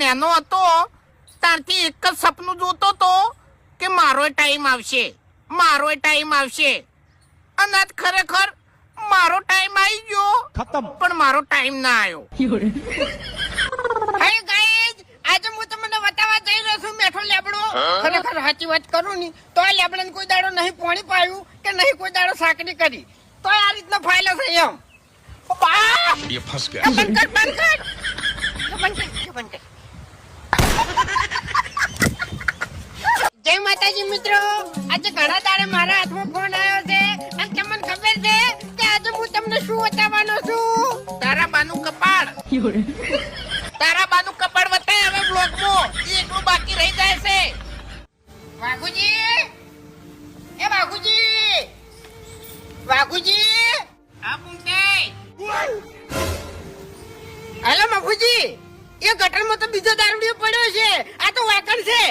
Nano હતો ત્યારથી એક જ સપનું જોતો તો કે મારો ટાઈમ આવશે મારો ટાઈમ આવશે. અને ખરેખર મારો ટાઈમ આવી ગયો. ખતમ. પણ મારો ટાઈમ ના આવ્યો હાય ગાઈઝ આજે હું તમને બતાવવા જઈ રહ્યો છું મેઠો લેબડો. ખરેખર સાચી વાત કરું ની તો આ લેબડાને કોઈ દાડો નહીં પોણી પાયું કે નહીં કોઈ દાડો સાકડી કરી. તો આ રીતના ફાયલો છે એમ. બા એ ફસ ગયા. બંધ કર બંધ કર. બંધ કર બંધ કર. જય માતાજી મિત્રો. આજે ઘણા તારે મારા હાથમાં ફોન આવ્યો છે. અને તમને ખબર છે કે આજે હું તમને શું બતાવવાનો છું? તારા બાનું કપાળ. તારા બાનું કપાળ બતાય હવે બ્લોકમાં ઈ એટલું બાકી રહી જાય છે. વાઘુજી? એ વાઘુજી? વાઘુજી? આ પૂંતે હેલો મફુજી એ ગટરમાં તો બીજો દારૂડિયો પડ્યો છે. આ તો વાકણ છે.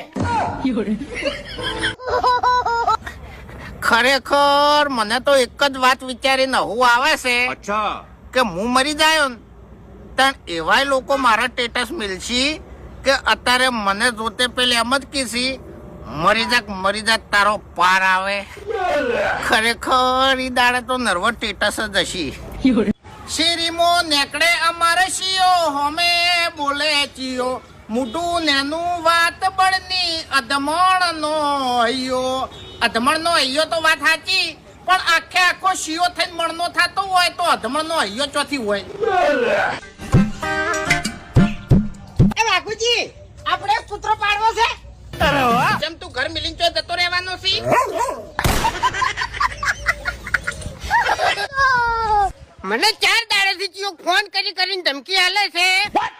ખરેખર મને તો એક જ વાત વિચારીને હું આવે છે કે હું મરી જાયો ને પણ એવાય લોકો મારા સ્ટેટસ મિલશી કે અત્યારે મને જોતે પેલી એમ જ કીધી મરી જાક મરી જાક તારો પાર આવે. ખરેખર એ દાડે તો નર્વસ સ્ટેટસ જ હશે. શેરીમો નેકડે અમારે શિયો હોમે બોલે ચિયો. મોઢું નેનું વાત બળની અધમણ નો અયો અધમણ નો અયો તો વાત સાચી પણ આખે આખો શિયો થઈને મણનો થતો હોય તો અધમણ નો અયો ચોથી હોય. એ આપણે કૂતરો પાડવો છે? અરે જેમ તું ઘર મિલિંગ ચો જતો રહેવાનો છે. મને ચા ચિયો ફોન કરી કરીને ધમકી આલે છે.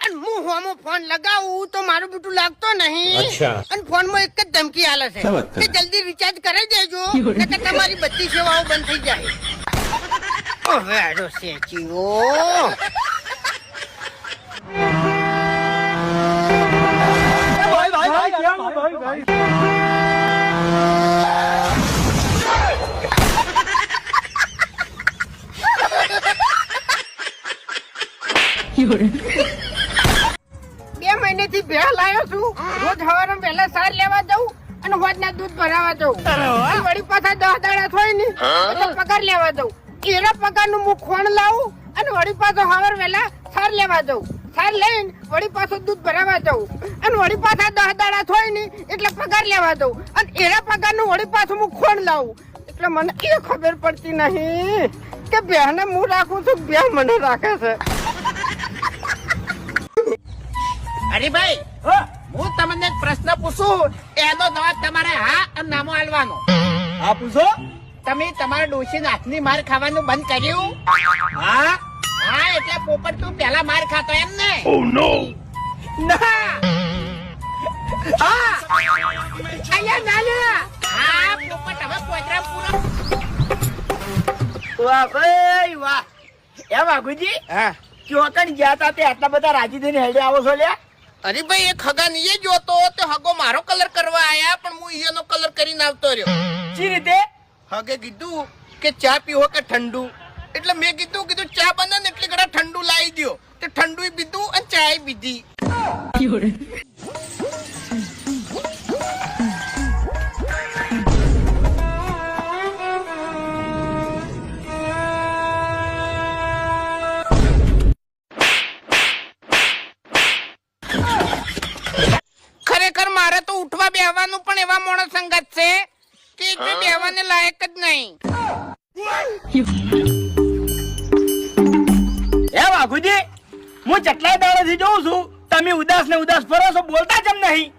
અને હું હોમો ફોન લગાવું તો મારું બીટું લાગતો નહીં. અને ફોનમાં એક જ ધમકી આલે છે. કે જલ્દી રિચાર્જ કરી દેજો નકર તમારી બધી સેવાઓ બંધ થઈ જાય. ઓહે આડો ભાઈ ચિયો 有人，બે મહિનેથી ભેળ લાવ્યો છું. રોજ સવારે વહેલા સાર લેવા જઉં અને હોજના દૂધ ભરાવા જઉં. અને વળી પાછા દસ દાડા થોય ને એટલે પગાર લેવા જઉં. એના પગારનું હું ખોણ લાવું અને વળી પાછો સવાર વહેલા સાર લેવા જઉં. સાર લઈને વળી પાછો દૂધ ભરાવા જઉં. અને વળી પાછા દસ દાડા થોય ને એટલે પગાર લેવા જઉં. અને એના પગારનું વળી પાછું હું ખોણ લાવું. એટલે મને એ ખબર પડતી નહીં કે બેહને હું રાખું છું બે મને રાખે છે. અરે ભાઈ હું? તમને એક પ્રશ્ન પૂછું. એનો જવાબ તમારે હા અને નામો આલવાનો. હા પૂછો. તમે તમારા ડોશી હાથની માર ખાવાનું બંધ કર્યું? હા? હા એટલે પોપટ તું પેલા માર ખાતો એમ ને? Oh! ના. હા. અહીંયા ના ના. હા પોપટ હવે પોતરા પૂરો. વાહ ભાઈ વાહ. એ વાઘુજી? હા. ચોકણ ગયા તા તે આટલા બધા રાજી થઈને હેડે આવો છો લ્યા? અરે ભાઈ એક હગા એ જોતો તો હગો મારો કલર કરવા આયા પણ હું ઈયોનો કલર કરીને આવતો રહ્યો. જી રીતે? હગે કીધું કે ચા પીવો કે ઠંડુ? એટલે મેં કીધું કીધું ચા બને ને એટલે ઘણા ઠંડુ લાવી દો તે ઠંડુ પીધું અને ચા પીધી. હું જેટલા દાડેથી જોઉં છું તમે ઉદાસ ને ઉદાસ ફરો છો બોલતા જેમ નહીં.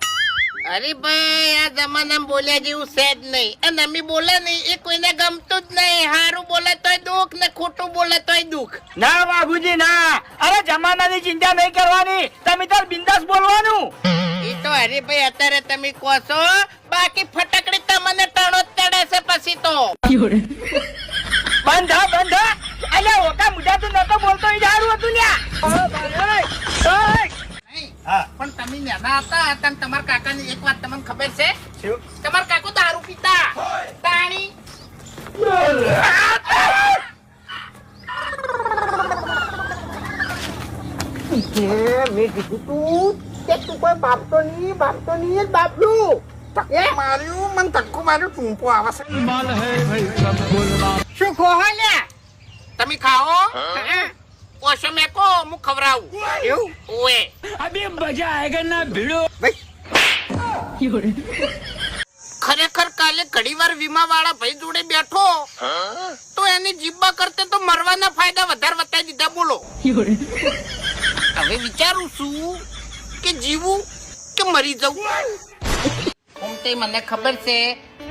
અરે ભાઈ આ જમાનામાં બોલ્યા જેવું છે જ નહીં. અને અમે બોલે નહીં એ કોઈને ગમતું જ નહીં. સારું બોલે તોય દુઃખ ને ખોટું બોલે તોય દુઃખ. ના બાબુજી ના. અરે જમાનાની ચિંતા નહીં કરવાની. તમે તાર બિંદાસ બોલવાનું. એ તો હરીભાઈ અત્યારે તમે કહો છો બાકી ફટકડી તમને તણો જ ચડે છે પછી તો.，બંધ બંધ અલ્યા ઓકા મુજા તો નતો બોલતો એ સારું હતું લ્યા હા. પણ તમે નાના હતા તમે તમારા કાકાની એક વાત તમને ખબર છે? તમારા કાકો દારૂ પીતા. પાણી. મેં કીધું તું કે તું કોઈ બાપતો નહીં બાપતો નહીં જ બાપલું. એ? માર્યું મને ધક્કો માર્યું ટૂંપો આવે છે શું ખોહાલ્યા તમે ખાઓ? ઓછો મેં કો હું ખવડાવું. એવું? ઓએ. Fiore, ખરેખર કાલે ઘડીવાર વીમા વાળા ભાઈ જોડે બેઠો. તો એની જીબ્બા કરતે તો મરવાના ફાયદા વધારે વતાવી દીધા બોલો. હવે વિચારું છું કે જીવું કે મરી જવું. હું તે મને ખબર છે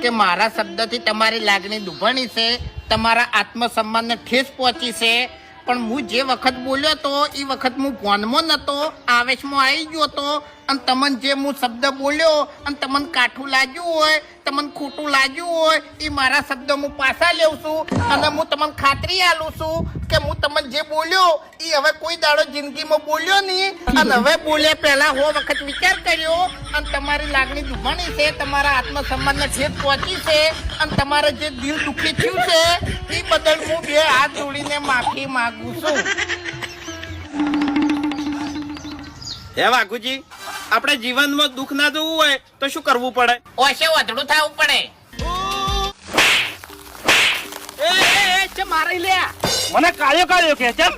કે મારા શબ્દથી તમારી લાગણી દુભાણી છે. તમારા આત્મસન્માનને ઠેસ પહોંચી છે. પણ હું જે વખત બોલ્યો તો, એ વખત હું ફોનમાં નહોતો આવેશમાં આવી ગયો તો અને તમને જે હું શબ્દ બોલ્યો અને તમને કાઠું લાગ્યું હોય, તમને ખોટું લાગ્યું હોય એ મારા શબ્દ હું પાછા લેવું છું. અને હું તમને ખાતરી આલું છું કે હું તમને જે બોલ્યો એ હવે કોઈ દાડો જિંદગીમાં બોલ્યો નહીં. અને હવે બોલ્યા પહેલા હો વખત વિચાર કર્યો, અને તમારી લાગણી દુભાણી છે, તમારા આત્મસન્માનને છેદ પહોંચી છે, અને તમારે જે દિલ દુખી થયું છે એ બદલ હું બે હાથ જોડીને માફી માગું છું. હે વાઘુજી? આપણે જીવનમાં દુઃખ ના જોવું હોય તો શું કરવું પડે? ઓછે વધડું થવું પડે. મારી લે. મને કાળ્યો કાળ્યો કે ચમ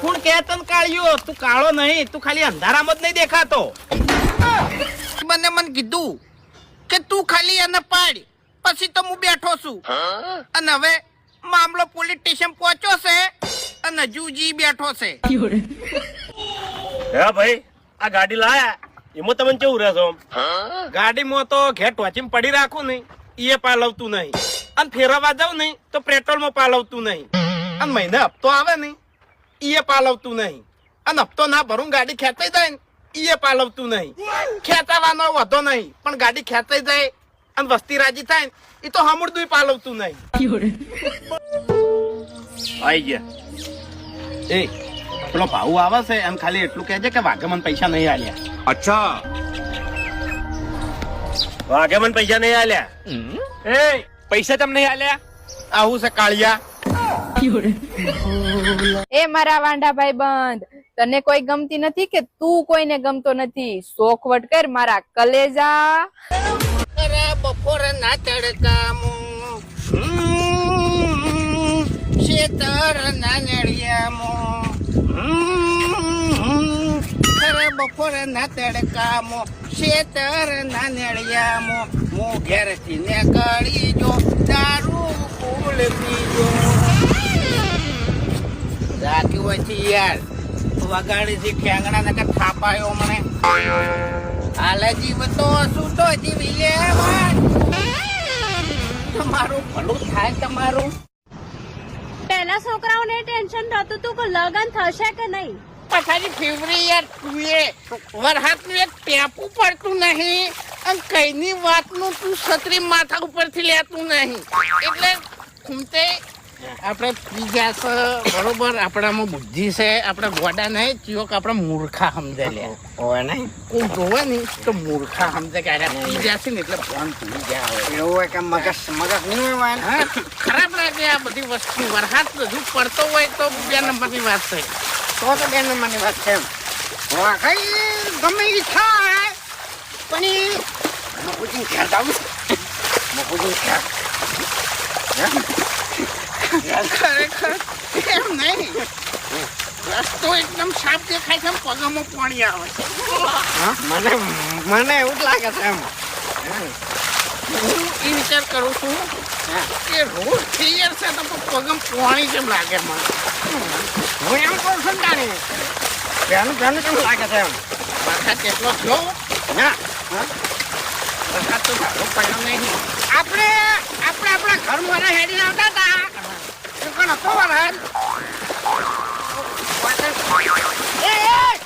કોણ કે તન કાળ્યો? તું કાળો નહીં તું ખાલી અંધારામાં જ નહીં દેખાતો. મને મને કીધું કે તું ખાલી એને પાડ પછી તો હું બેઠો છું. અને હવે મામલો પોલીસ સ્ટેશન પહોંચ્યો છે અને હજુ જી બેઠો છે. હે ભાઈ આ ગાડી લાયા. એમાં તમે કેવું રહેશો ગાડીમાં તો ઘેર ટોચીમાં પડી રાખું નહીં. એ પાલવતું નહીં. અને ફેરવવા જાઉં નહીં તો પેટ્રોલમાં પાલવતું નહીં. અને મહિને હપ્તો આવે નહીં. એ પાલવતું નહીં. અને હપ્તો ના ભરું ગાડી ખેંચાઈ જાય ને એ પાલવતું નહીં. ખેંચાવાનો વધો નહીં પણ ગાડી ખેંચાઈ જાય અને વસ્તી રાજી થાય ને એ તો હમુરદું પાલવતું નહીં. આઈ ગયા. એ પેલો ભાવ આવે છે એમ ખાલી એટલું કહેજે કે વાઘે મને પૈસા નહીં આલ્યા. અચ્છા. વાઘે મને પૈસા નહીં આલ્યા? એ પૈસા તમને નહીં આલ્યા? આવું છે કાળિયા. એ મારા વાંડા ભાઈ બંધ. તને કોઈ ગમતી નથી કે તું કોઈને ગમતો નથી? શોખવટ કર મારા કલેજા. અરે બપોરે ના તડકામું શેતર ના નળિયામું અરે બપોરે ના તડકામું શેતર ના નેળિયામો, હું ઘેરથી ને કરી જો, દારૂ ફૂલ પીજો. રાખી હોય છે યાર. વગાડી થી ઠેંગણા ને કે થાપાયો મને. હાલે જીવતો સૂતો જીવી લે તમારું ભલું થાય તમારું. પહેલા છોકરાઓને ટેન્શન થતું હતું કે લગન થશે કે નહીં? પછાડી ફેવરી યાર, તું એ વરહાતનું એક ટેપું પડતું નહીં અને કઈની વાતનું તું છત્રી માથા ઉપરથી લેતું નહીં. એટલે ખૂમતે આપણે ગયા છે બરોબર આપણામાં બુદ્ધિ છે આપણે ગોડા નહીં ચિયોક આપણે મૂર્ખા સમજે લે. હોય નહીં? કોઈ જોવે નહીં તો મૂર્ખા સમજે કે અરે ગયા છે ને એટલે ફોન પી ગયા હોય. એવું હોય કે મગજ મગજ નહીં હોય ખરાબ લાગે આ બધી વસ્તુ. વરસાદ હજુ પડતો હોય તો બે નંબરની વાત છે. તો તો બે નંબરની વાત છે એમ. વાઘઈ ગમે ઈચ્છા થાય પણ મફુજી ઘેર જાવું છે મફુજી ઘેર ખરેખર? એમ નહીં. રસ્તો એકદમ સાફ દેખાય છે પગમાં પાણી આવે છે. હા? મને મને એવું જ લાગે છે એમ. હું એ વિચાર કરું છું કે રોડ ક્લિયર છે તો પગમ પાણી જેમ લાગે મને? હું એમ કહું છું તાણી કેમ લાગે છે એમ? વરસાદ એટલો થયો? ના. વરસાદ તો સારો પડ્યો નહીં. આપણે આપણે આપણા ઘરમાં હેડી આવતા હતા. પણ હતો વરસાદ એ!